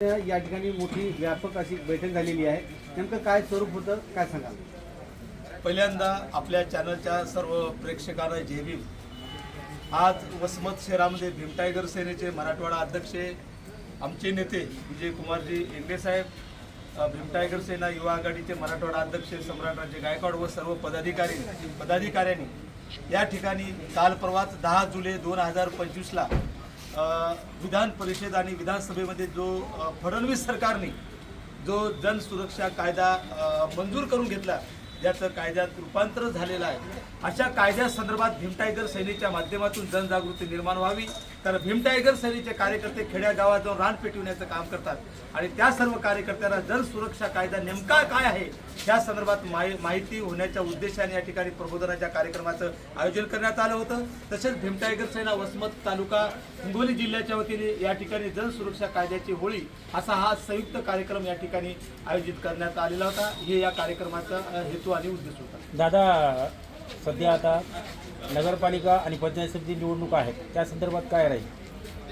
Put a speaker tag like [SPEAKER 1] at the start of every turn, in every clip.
[SPEAKER 1] या ठिकाणी मोठी व्यापक अशी बैठक झालेली आहे. नेमकं काय स्वरूप होतं काय सांगाल?
[SPEAKER 2] पहिल्यांदा आपल्या चॅनलच्या सर्व प्रेक्षकांना जय भीम. आज वसमत शहरामध्ये भीम टायगर सेनेचे मराठवाडा अध्यक्ष आमचे नेते विजय कुमारजी इंगळे साहेब भीम टायगर सेना युवा आघाडीचे मराठवाडा अध्यक्ष सम्राटराजे गायकवाड व सर्व पदाधिकारी पदाधिकाऱ्यांनी या ठिकाणी काल परवाच दहा जुलै दोन हजार पंचवीसला विधान परिषद आणि विधानसभेमध्ये जो फडणवीस सरकारने जो जन सुरक्षा कायदा मंजूर करून घेतला ज्याचं कायद्यात रूपांतर झालेलं आहे. अशा कायद्यासंदर्भात भीम टायगर सेनेच्या माध्यमातून जनजागृती निर्माण व्हावी. तर भीम टायगर सेनेचे कार्यकर्ते खेड्या गावात जाऊन रान पेटविण्याचं काम करतात. आणि त्या सर्व कार्यकर्त्यांना जन सुरक्षा कायदा नेमका काय आहे त्या संदर्भात माहि माहिती होण्याच्या उद्देशाने या ठिकाणी प्रबोधनाच्या कार्यक्रमाचं आयोजन करण्यात आलं होतं. तसेच भीम टायगर सेना वसमत तालुका हिंगोली जिल्ह्याच्या वतीने या ठिकाणी जन सुरक्षा कायद्याची होळी असा हा संयुक्त कार्यक्रम या ठिकाणी आयोजित करण्यात आलेला होता. हे या कार्यक्रमाचा हेतू हेतू आणि उद्देश होता.
[SPEAKER 3] दादा सध्या आता नगरपालिका आणि पंचायत समिती निवडणूक आहेत. त्या संदर्भात काय राहील?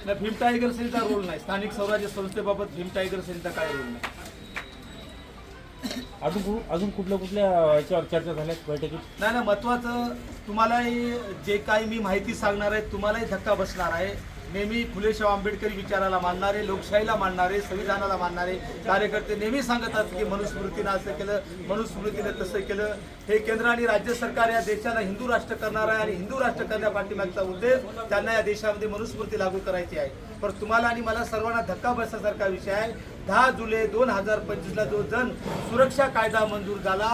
[SPEAKER 2] नाही, भीम टायगर सेनेचा रोल नाही. स्थानिक स्वराज्य संस्थेबाबत भीम टायगर सेनेचा काय रोल नाही.
[SPEAKER 3] अजून कु- अजून कुठल्या कुठल्या याच्यावर चर्चा झाल्यात बैठकीत?
[SPEAKER 2] नाही ना महत्वाचं तुम्हालाही जे काही मी माहिती सांगणार आहे तुम्हालाही धक्का बसणार आहे. नेहमी फुलेशाह आंबेडकरी विचाराला मानणारे लोकशाहीला मानणारे संविधानाला मानणारे कार्यकर्ते नेहमी सांगतात की मनुस्मृतीनं असं केलं मनुस्मृतीनं तसं केलं. हे केंद्र आणि राज्य सरकार या देशाला हिंदू राष्ट्र करणार आहे आणि हिंदू राष्ट्र करण्या पाठीमागचा उद्देश त्यांना या देशामध्ये मनुस्मृती लागू करायची आहे. पण तुम्हाला आणि मला सर्वांना धक्का बसण्यासारखा विषय आहे. दहा जुलै दोन हजार पंचवीसला जो जन सुरक्षा कायदा मंजूर झाला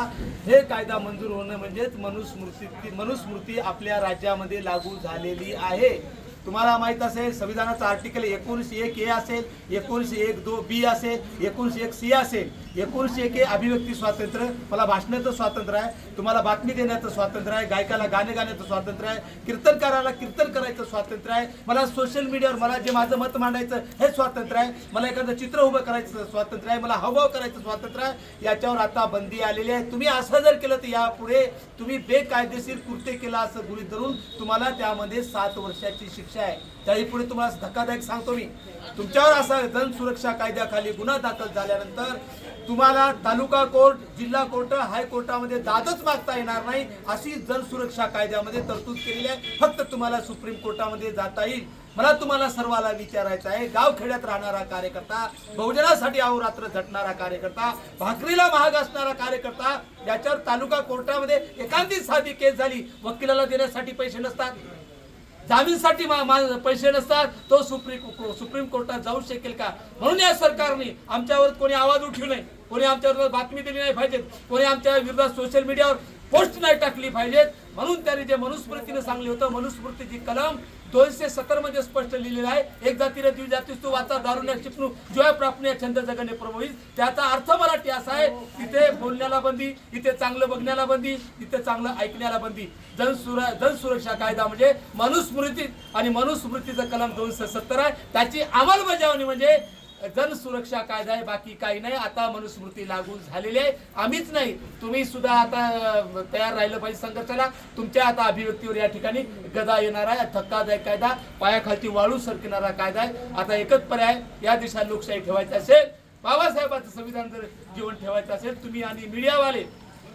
[SPEAKER 2] हे कायदा मंजूर होणं म्हणजेच मनुस्मृती मनुस्मृती आपल्या राज्यामध्ये लागू झालेली आहे. तुम्हाला माहीत असेल संविधानाचा आर्टिकल एकोणीसशे एक ए असेल एकोणीसशे एक दो बी असेल एकोणीसशे एक सी असेल एकोणीसशे एक ए अभिव्यक्ती स्वातंत्र्य. मला भाषणाचं स्वातंत्र्य आहे तुम्हाला बातमी देण्याचं स्वातंत्र्य आहे गायकाला गाणे गाण्याचं स्वातंत्र्य आहे कीर्तनकाराला कीर्तन करायचं स्वातंत्र्य आहे मला सोशल मीडियावर मला जे माझं मत मांडायचं हे स्वातंत्र्य आहे मला एखादं चित्र उभं करायचं स्वातंत्र्य आहे मला हावभाव करायचं स्वातंत्र्य आहे याच्यावर आता बंदी आलेली आहे. तुम्ही असं जर केलं तर यापुढे तुम्ही बेकायदेशीर कृत्य केला असं गृहित धरून तुम्हाला त्यामध्ये सात वर्षाची शिक्षा आहे. त्याही पुढे तुम्हाला धक्कादायक सांगतो मी. तुमच्यावर असा जन सुरक्षा कायद्याखाली गुन्हा दाखल झाल्यानंतर तुम्हाला तालुका कोर्ट जिल्हा कोर्ट हायकोर्टामध्ये दादच मागता येणार नाही अशी जन सुरक्षा कायद्यामध्ये तरतूद केलेली आहे. फक्त तुम्हाला सुप्रीम कोर्टामध्ये जाता येईल. मला तुम्हाला सर्वाला विचारायचं आहे गावखेड्यात राहणारा कार्यकर्ता बहुजनासाठी अहोरात्र झटणारा कार्यकर्ता भाकरीला महाग असणारा कार्यकर्ता याच्यावर तालुका कोर्टामध्ये एखादी साधी केस झाली. वकिलाला देण्यासाठी पैसे नसतात. जामीनसाठी पैसे नसतात तो सुप्रीम सुप्रीम कोर्टात जाऊ शकेल का? म्हणून या सरकारने आमच्यावर कोणी आवाज उठवू नये कोणी आमच्यावर बातमी दिली नाही पाहिजे कोणी आमच्या विरोधात सोशल मीडियावर पोस्ट नाही टाकली पाहिजेत म्हणून त्यांनी जे मनुस्मृतीने सांगले होतं मनुस्मृतीची कलम दोनशे सत्तरमध्ये स्पष्ट लिहिलेलं आहे. एक जातीने द्वि जातीस तू वाचा दारुण्या चिपणू जोया प्रापण्या छंद जगणे प्रभवित त्याचा अर्थ मराठी असा आहे तिथे बोलण्याला बंदी इथे चांगलं बघण्याला बंदी तिथे चांगलं ऐकण्याला बंदी. जन जनसुरक्षा सुरक्षा कायदा म्हणजे मनुस्मृती आणि मनुस्मृतीचं कलम दोनशे सत्तर आहे. त्याची अंमलबजावणी म्हणजे जन सुरक्षा कायदा आहे बाकी काही नाही. आता मनुस्मृती लागू झालेली आहे. आम्हीच नाही. तुम्ही सुद्धा आता तयार राहिलं पाहिजे संघर्षाला. तुमच्या आता अभिव्यक्तीवर या ठिकाणी गदा येणार आहे. धक्कादायक कायदा पायाखालती वाळू सरकणारा कायदा आहे. आता एकच पर्याय या देशात लोकशाही ठेवायची असेल. बाबासाहेबांचं संविधान जर जीवन ठेवायचं असेल तुम्ही आणि मीडियावाले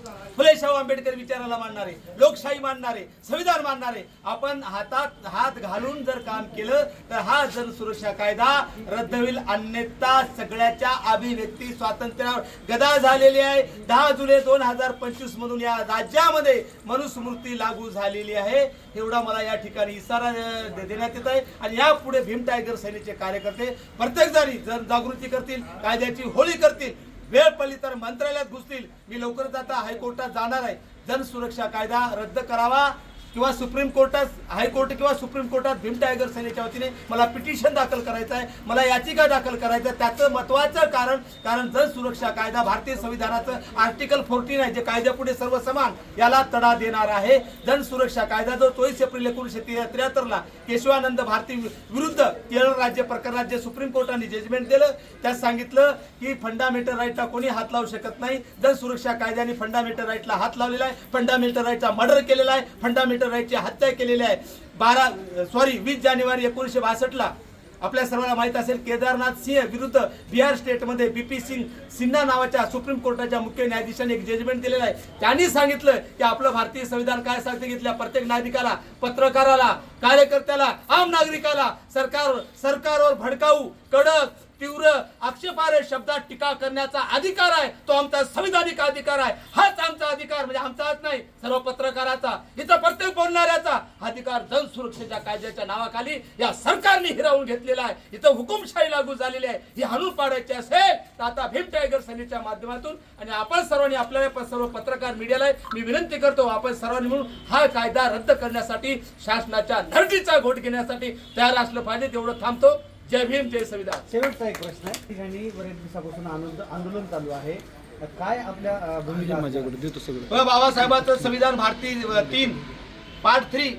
[SPEAKER 2] फुले शाहू आंबेडकर विचाराला मानणारे लोकशाही मानणारे संविधान मानणारे आपण हातात हात घालून जर काम केलं तर हा जन सुरक्षा कायदा रद्द होईल. अन्यथा सगळ्याच्या अभिव्यक्ती स्वातंत्र्यावर गदा झालेली आहे. दहा जुलै दोन हजार पंचवीस मधून या राज्यामध्ये मनुस्मृती लागू झालेली आहे. एवढा मला या ठिकाणी इशारा दे- देण्यात येत आहे. आणि यापुढे भीम टायगर सेनेचे कार्यकर्ते प्रत्येक जणी जन जागृती करतील कायद्याची होळी करतील. वेळ पडली तर मंत्रालयात घुसतील. मी लवकरच आता हायकोर्टात जाणार आहे. जनसुरक्षा कायदा रद्द करावा. किंवा सुप्रीम कोर्टात हायकोर्ट किंवा सुप्रीम कोर्टात भीम टायगर सेनेच्या वतीने मला पिटिशन दाखल करायचं आहे मला याचिका दाखल करायचं आहे. त्याचं महत्वाचं कारण कारण जन सुरक्षा कायदा भारतीय संविधानाचं आर्टिकल फोर्टीन आहे जे कायद्यापुढे सर्व समान याला तडा देणार आहे. जन सुरक्षा कायदा जो चोवीस एप्रिल एकोणीशे त्र्याहत्तरला केशवानंद भारती विरुद्ध केरळ राज्य प्रकरणात जे सुप्रीम कोर्टाने जजमेंट दिलं त्यात सांगितलं की फंडामेंटल राईटला कोणी हात लावू शकत नाही. जन सुरक्षा कायद्याने फंडामेंटल राईटला हात लावलेला आहे. फंडामेंटल राईटचा मर्डर केलेला आहे. फंडामेंटल राईटची हत्या केलेली आहे. बारा सॉरी वीस जानेवारी एकोणीसशे बासष्टला. आपल्या सर्वांना माहीत असेल केदारनाथ सिंह विरुद्ध बिहार स्टेटमध्ये बी पी सिंग सिन्हा नावाच्या सुप्रीम कोर्टाच्या मुख्य न्यायाधीशाने एक जजमेंट दिलेलं आहे. त्यांनी सांगितलं की आपलं भारतीय संविधान काय सांगते घेतल्या प्रत्येक नागरिकाला पत्रकाराला कार्यकर्त्याला आम नागरिकाला सरकार सरकारवर भडकाऊ कडक तीव्र आक्षेपार्ह शब्दात टीका करण्याचा अधिकार आहे तो आमचा संविधानिक अधिकार आहे. हाच आमचा अधिकार म्हणजे आमचाच नाही सर्व पत्रकाराचा इथं प्रत्येक बोलणाऱ्याचा अधिकार जन सुरक्षेच्या कायद्याच्या नावाखाली या सरकारने हिरावून घेतलेला आहे. इथं हुकुमशाही लागू झालेली आहे. ही हाणून पाडायची असेल तर आता भीम टायगर सेनेच्या माध्यमातून आणि आपण सर्वांनी आपल्याला पण सर्व पत्रकार मीडियाला मी विनंती करतो आपण सर्वांनी म्हणून हा कायदा रद्द करण्यासाठी शासनाच्या नरडीचा घोट घेण्यासाठी तयार असलं पाहिजे तेवढं थांबतो. जय भीम जय संविधान.
[SPEAKER 1] शेवटचा एक प्रश्न आहे. ठिकाणी बरेच दिवसापासून आंदोलन आंदोलन चालू आहे. काय आपल्या भूमिका असणार?
[SPEAKER 2] व बाबासाहेबांचं संविधान भारतीय अ, तीन पार्ट थ्री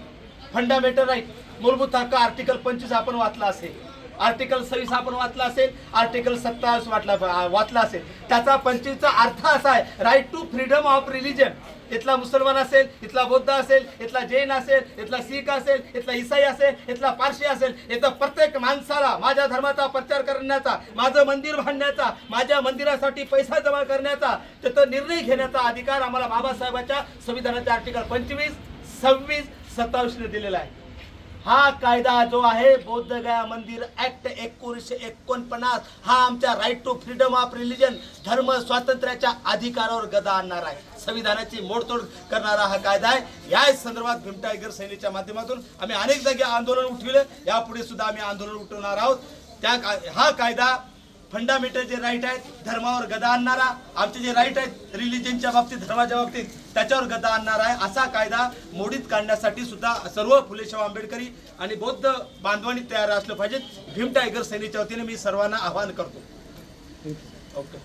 [SPEAKER 2] फंडामेंटल राईट. मूलभूत हक्क आर्टिकल पंचवीस आपण वाचला असेल. आर्टिकल सव्वीस आपण वाचला असेल आर्टिकल सत्तावीस वाटला वाचला असेल. त्याचा पंचवीसचा अर्थ असा आहे right to freedom of religion इथला मुसलमान असेल इथला बौद्ध असेल इथला जैन असेल इथला शीख असेल इथला इसाई असेल इथला पारशी असेल इथं प्रत्येक माणसाला माझ्या धर्माचा प्रचार करण्याचा माझं मंदिर बांधण्याचा माझ्या मंदिरासाठी पैसा जमा करण्याचा तिथं निर्णय घेण्याचा अधिकार आम्हाला बाबासाहेबांच्या संविधानाच्या आर्टिकल पंचवीस सव्वीस सत्तावीसने दिलेला आहे. हा कायदा जो आहे बौद्ध गया मंदिर ऍक्ट एकोणीसशे एकोणपन्नास हा आमच्या right to freedom of religion धर्म स्वातंत्र्याच्या अधिकारावर गदा आणणार आहे. संविधानाची मोडतोड करणारा हा कायदा आहे. या संदर्भात भीमटायगर सेनेच्या माध्यमातून आम्ही अनेक जागी आंदोलन उठविलं. यापुढे सुद्धा आम्ही आंदोलन उठवणार आहोत. त्या हा कायदा फंडामेंटल जे राईट आहेत धर्मावर गदा आणणारा आमचे जे राईट आहेत रिलिजनच्या बाबतीत धर्माच्या बाबतीत त्याच्यावर गदा आणणार आहे. असा कायदा मोडीत काढण्यासाठी सुद्धा सर्व फुले शाहू आंबेडकरी आणि बौद्ध बांधवांनी तयार असलं पाहिजे भीम टायगर सेनेच्या वतीने मी सर्वांना आवाहन करतो. ओके